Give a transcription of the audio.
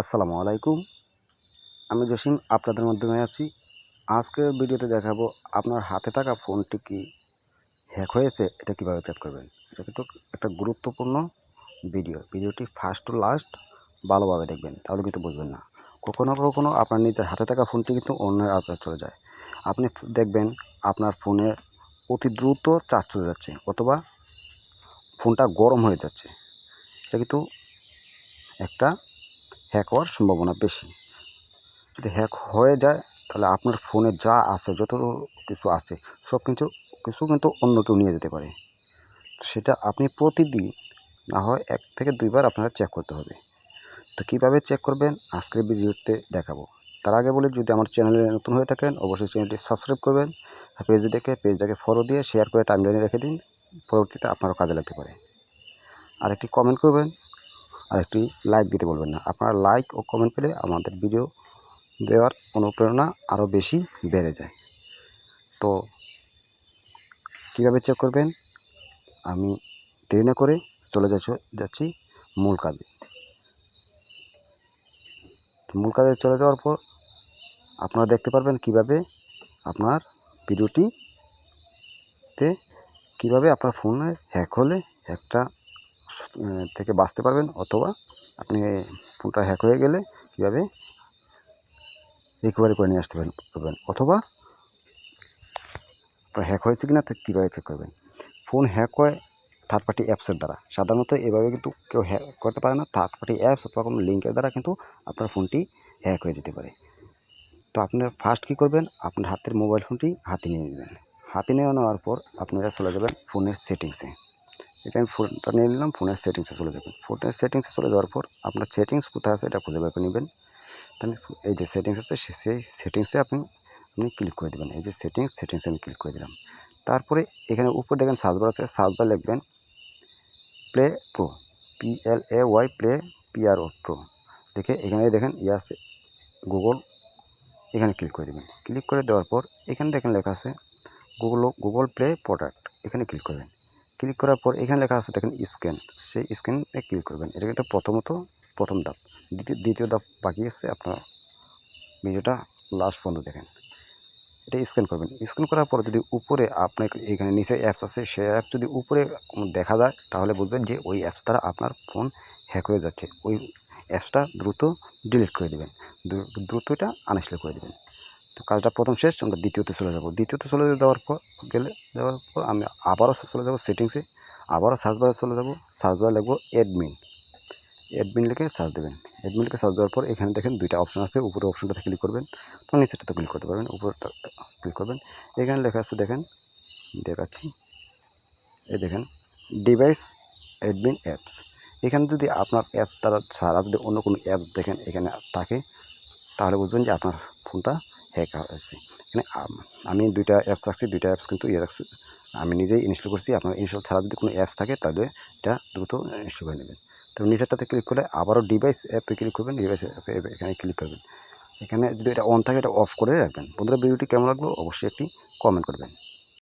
আসসালামু আলাইকুম। আমি জসিম আপনাদের মাধ্যমে আছি। আজকের ভিডিওতে দেখাবো আপনার হাতে থাকা ফোনটি কি হ্যাক হয়েছে, এটা কীভাবে চেক করবেন? এটা কিন্তু একটা গুরুত্বপূর্ণ ভিডিও। ভিডিওটি ফার্স্ট টু লাস্ট ভালোভাবে দেখবেন, তাহলে কিন্তু বুঝবেন না। কখনো কখনো আপনার নিজের হাতে থাকা ফোনটি কিন্তু অন্যের হাতে চলে যায়। আপনি দেখবেন আপনার ফোনে অতি দ্রুত চার্জ চলে যাচ্ছে, অথবা ফোনটা গরম হয়ে যাচ্ছে। এটা কিন্তু একটা হ্যাক হওয়ার সম্ভাবনা বেশি। যদি হ্যাক হয়ে যায়, তাহলে আপনার ফোনে যা আছে, যত কিছু আছে, সব কিছু কিছু কিন্তু অন্য কেউ নিয়ে যেতে পারে। সেটা আপনি প্রতিদিন, না হয় এক থেকে দুইবার আপনারা চেক করতে হবে। তো কীভাবে চেক করবেন? আজকের ভিডিওতে দেখাবো। তার আগে বলি, যদি আমার চ্যানেলে নতুন হয়ে থাকেন, অবশ্যই চ্যানেলটি সাবস্ক্রাইব করবেন। পেজ দেখে পেজটাকে ফলো দিয়ে শেয়ার করে টাইমলাইনে রেখে দিন। পরবর্তীতে আপনারও কাজে লাগতে পারে। আর একটি কমেন্ট করবেন আর একটি লাইক দিতে বলবেন না। আপনারা লাইক ও কমেন্ট পেলে আমাদের ভিডিও দেওয়ার অনুপ্রেরণা আরও বেশি বেড়ে যায়। তো কীভাবে চেক করবেন? আমি দেরি না করে চলে যাচ্ছি যাচ্ছি মূল কাজে। মূল কাজে চলে যাওয়ার পর আপনারা দেখতে পারবেন কীভাবে আপনার ভিডিওটিতে কীভাবে আপনার ফোনে হ্যাক হলে হ্যাকটা থেকে বাঁচতে পারবেন, অথবা আপনি ফোনটা হ্যাক হয়ে গেলে কীভাবে রিকভারি করে নিয়ে আসতে পারবেন অথবা হ্যাক হয়েছে কিনা তা কীভাবে চেক করবেন। ফোন হ্যাক হয় থার্ড পার্টি অ্যাপসের দ্বারা। সাধারণত এভাবে কিন্তু কেউ হ্যাক করতে পারে না থার্ড পার্টি অ্যাপস অথবা কোনো লিঙ্কের দ্বারা কিন্তু আপনার ফোনটি হ্যাক হয়ে যেতে পারে। তো আপনার ফার্স্ট কী করবেন, আপনার হাতের মোবাইল ফোনটি হাতে নিয়ে নেবেন। হাতে নিয়ে নেওয়ার পর আপনারা চলে যাবেন ফোনের সেটিংসে এটা আমি ফোনটা নিয়ে নিলাম ফোনের সেটিংসে চলে যাবেন। ফোনের সেটিংসে চলে যাওয়ার পর আপনার সেটিংস কোথায় আছে এটা খুঁজে বের করে নেবেন। তাহলে এই যে সেটিংস আছে সেই সেটিংসে আপনি আপনি ক্লিক করে দেবেন। এই যে সেটিংস সেটিংসে আমি ক্লিক করে দিলাম। তারপরে এখানে উপর দেখেন সার্চ বার আছে সার্চ বার লিখবেন play pro P L A Y play P R O pro দেখে এখানে দেখেন ইয়ে আছে গুগল এখানে ক্লিক করে দেবেন। ক্লিক করে দেওয়ার পর এখানে দেখেন লেখা আছে গুগল গুগল প্লে প্রোডাক্ট এখানে ক্লিক করবেন। ক্লিক করার পর এখানে লেখা আছে দেখেন স্ক্যান সেই স্ক্যানে ক্লিক করবেন। এটা কিন্তু প্রথমত প্রথম ধাপ। দ্বিতীয় দ্বিতীয় ধাপ বাকি আছে, আপনার ভিডিওটা লাস্ট পর্যন্ত দেখেন। এটা স্ক্যান করবেন। স্ক্যান করার পর যদি উপরে আপনার এখানে নিচে অ্যাপস আছে, সেই অ্যাপ যদি উপরে দেখা যায়, তাহলে বুঝবেন যে ওই অ্যাপস দ্বারা আপনার ফোন হ্যাক হয়ে যাচ্ছে। ওই অ্যাপসটা দ্রুত ডিলিট করে দেবেন। দ্রুত এটা আনইনস্টল করে দেবেন। তো কাজটা প্রথম শেষ, আমরা দ্বিতীয়তে চলে যাব। দ্বিতীয়তে চলে যাওয়ার পর, গেলে যাওয়ার পর আমি আবারও চলে যাব সেটিংসে আবারও সার্চ বারে চলে যাব। সার্চ বারে লিখব অ্যাডমিন অ্যাডমিন লিখে সার্চ দেবেন। অ্যাডমিন লিখে সার্চ দেওয়ার পর এখানে দেখেন দুইটা অপশন আছে উপরে অপশনটাতে ক্লিক করবেন। তো নিচেরটাতে ক্লিক করতে পারবেন উপরটা ক্লিক করবেন। এখানে লেখা আছে, দেখেন, দেখাচ্ছি। এই দেখেন ডিভাইস অ্যাডমিন অ্যাপস এখানে যদি আপনার অ্যাপস তারা ছাড়া যদি অন্য কোনো অ্যাপস দেখেন, এখানে থাকে, তাহলে বুঝবেন যে আপনার ফোনটা হ্যাক হয়েছে। এখানে আমি দুইটা অ্যাপস রাখছি, দুইটা অ্যাপস কিন্তু ইয়ে রাখছি। আমি নিজেই ইনস্টল করছি, আপনার ইনস্টল ছাড়া যদি কোনো অ্যাপস থাকে তাহলে এটা দ্রুত ইনস্টল করে নেবেন। তো নিচেরটাতে ক্লিক করলে আবারও ডিভাইস অ্যাপে ক্লিক করবেন ডিভাইস অ্যাপে এখানে ক্লিক করবেন। এখানে যদি এটা অন থাকে, এটা অফ করে রাখবেন। বন্ধুরা, ভিডিওটি কেমন লাগল? অবশ্যই একটি কমেন্ট করবেন।